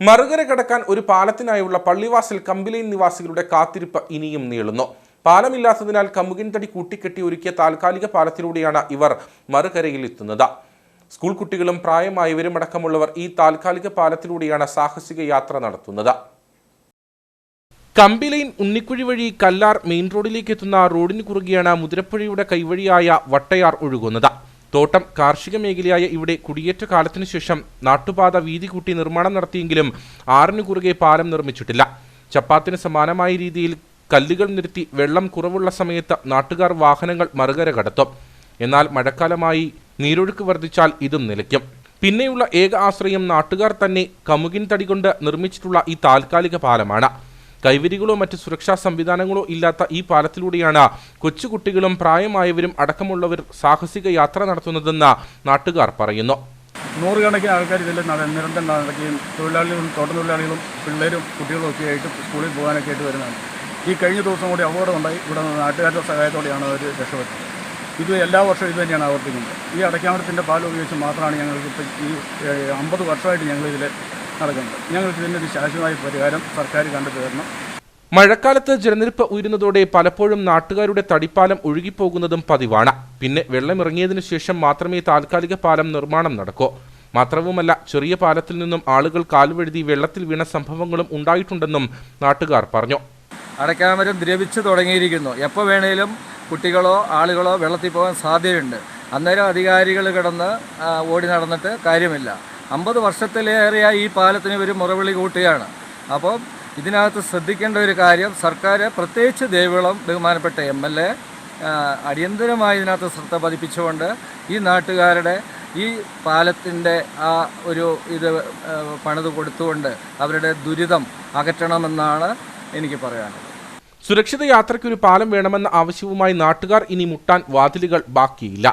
മറുകര കടക്കാൻ ഒരു പാലത്തിനായുള്ള പള്ളിവാസൽ കമ്പിലൈൻ നിവാസികളുടെ കാത്തിരിപ്പ് ഇനിയും നീളുന്നു. പാലമില്ലാത്തതിനാൽ കമ്മുകിൻ തടി കൂട്ടിക്കെട്ടി ഒരുക്കിയ താൽക്കാലിക പാലത്തിലൂടെയാണ് ഇവർ മറുകരയിൽ എത്തുന്നത്. സ്കൂൾ കുട്ടികളും പ്രായമായവരും അടക്കമുള്ളവർ ഈ താൽക്കാലിക പാലത്തിലൂടെയാണ് സാഹസിക യാത്ര നടത്തുന്നത്. കമ്പിലൈൻ ഉണ്ണിക്കുഴി വഴി കല്ലാർ മെയിൻ റോഡിലേക്ക് എത്തുന്ന റോഡിന് കുറുകെയാണ് മുതിരപ്പുഴയുടെ കൈവഴിയായ വട്ടയാർ ഒഴുകുന്നത്. തോട്ടം കാർഷിക മേഖലയായ ഇവിടെ കുടിയേറ്റ കാലത്തിനു ശേഷം നാട്ടുപാത വീതി കൂട്ടി നിർമ്മാണം നടത്തിയെങ്കിലും ആറിനു കുറുകെ പാലം നിർമ്മിച്ചിട്ടില്ല. ചപ്പാത്തിന് സമാനമായ രീതിയിൽ കല്ലുകൾ നിരത്തി വെള്ളം കുറവുള്ള സമയത്ത് നാട്ടുകാർ വാഹനങ്ങൾ മറുകര കടത്തും. എന്നാൽ മഴക്കാലമായി നീരൊഴുക്ക് വർദ്ധിച്ചാൽ ഇതും നിലയ്ക്കും. പിന്നെയുള്ള ഏക ആശ്രയം നാട്ടുകാർ തന്നെ കമുകിൻ തടി കൊണ്ട് നിർമ്മിച്ചിട്ടുള്ള ഈ താൽക്കാലിക പാലമാണ്. കൈവരികളോ മറ്റ് സുരക്ഷാ സംവിധാനങ്ങളോ ഇല്ലാത്ത ഈ പാലത്തിലൂടെയാണ് കൊച്ചുകുട്ടികളും പ്രായമായവരും അടക്കമുള്ളവർ സാഹസിക യാത്ര നടത്തുന്നതെന്ന് നാട്ടുകാർ പറയുന്നു. നൂറുകണക്കിന് ആൾക്കാർ ഇതിൽ നിരന്തരം നടക്കുകയും തൊഴിലാളികളും തോട്ടത്തൊഴിലാളികളും പിള്ളേരും കുട്ടികളും ഒക്കെ ആയിട്ട് സ്കൂളിൽ പോകാനൊക്കെ ആയിട്ട് വരുന്നതാണ്. ഈ കഴിഞ്ഞ ദിവസം കൂടി അപകടമുണ്ടായി. ഇവിടെ നാട്ടുകാരുടെ സഹായത്തോടെയാണ് അവർ രക്ഷപ്പെട്ടത്. ഇത് എല്ലാ വർഷവും ഇത് തന്നെയാണ് ആവർത്തിക്കുന്നത്. ഈ അടയ്ക്കാമരത്തിന്റെ പാൽ ഉപയോഗിച്ച് മാത്രമാണ് ഞങ്ങൾക്ക് ഇപ്പം ഈ അമ്പത് വർഷമായിട്ട് ഞങ്ങളിതിൽ നടക്കുന്നത് ഞങ്ങൾക്ക് ഇതിനൊരു ശാശ്വതമായ പരിഹാരം സർക്കാർ കണ്ടു തരണം മഴക്കാലത്ത് ജലനിരപ്പ് ഉയരുന്നതോടെ പലപ്പോഴും നാട്ടുകാരുടെ തടിപ്പാലം ഒഴുകിപ്പോകുന്നതും പതിവാണ്. പിന്നെ വെള്ളമിറങ്ങിയതിനു ശേഷം മാത്രമേ താൽക്കാലിക പാലം നിർമ്മാണം നടക്കൂ. മാത്രവുമല്ല ചെറിയ പാലത്തിൽ നിന്നും ആളുകൾ കാൽവഴുതി വെള്ളത്തിൽ വീണ സംഭവങ്ങളും ഉണ്ടായിട്ടുണ്ടെന്നും നാട്ടുകാർ പറഞ്ഞു. അടയ്ക്കാമരം ദ്രവിച്ചു തുടങ്ങിയിരിക്കുന്നു. എപ്പോൾ വേണേലും കുട്ടികളോ ആളുകളോ വെള്ളത്തിൽ പോകാൻ സാധ്യതയുണ്ട്. അന്നേരം അധികാരികൾ കിടന്ന് ഓടി നടന്നിട്ട് കാര്യമില്ല. അമ്പത് വർഷത്തിലേറെയായി ഈ പാലത്തിന് ഒരു മുറവിളി കൂട്ടുകയാണ്. അപ്പോൾ ഇതിനകത്ത് ശ്രദ്ധിക്കേണ്ട ഒരു കാര്യം സർക്കാർ പ്രത്യേകിച്ച് ദേവികുളം ബഹുമാനപ്പെട്ട എം എൽ എ അടിയന്തരമായി ഇതിനകത്ത് ശ്രദ്ധ പതിപ്പിച്ചുകൊണ്ട് ഈ നാട്ടുകാരുടെ ഈ പാലത്തിന്റെ ആ ഒരു ഇത് പണിത് കൊടുത്തുകൊണ്ട് അവരുടെ ദുരിതം അകറ്റണമെന്നാണ് എനിക്ക് പറയാനുള്ളത്. സുരക്ഷിത യാത്രയ്ക്ക് ഒരു പാലം വേണമെന്ന ആവശ്യവുമായി നാട്ടുകാർ ഇനി മുട്ടാൻ വാതിലുകൾ ബാക്കിയില്ല.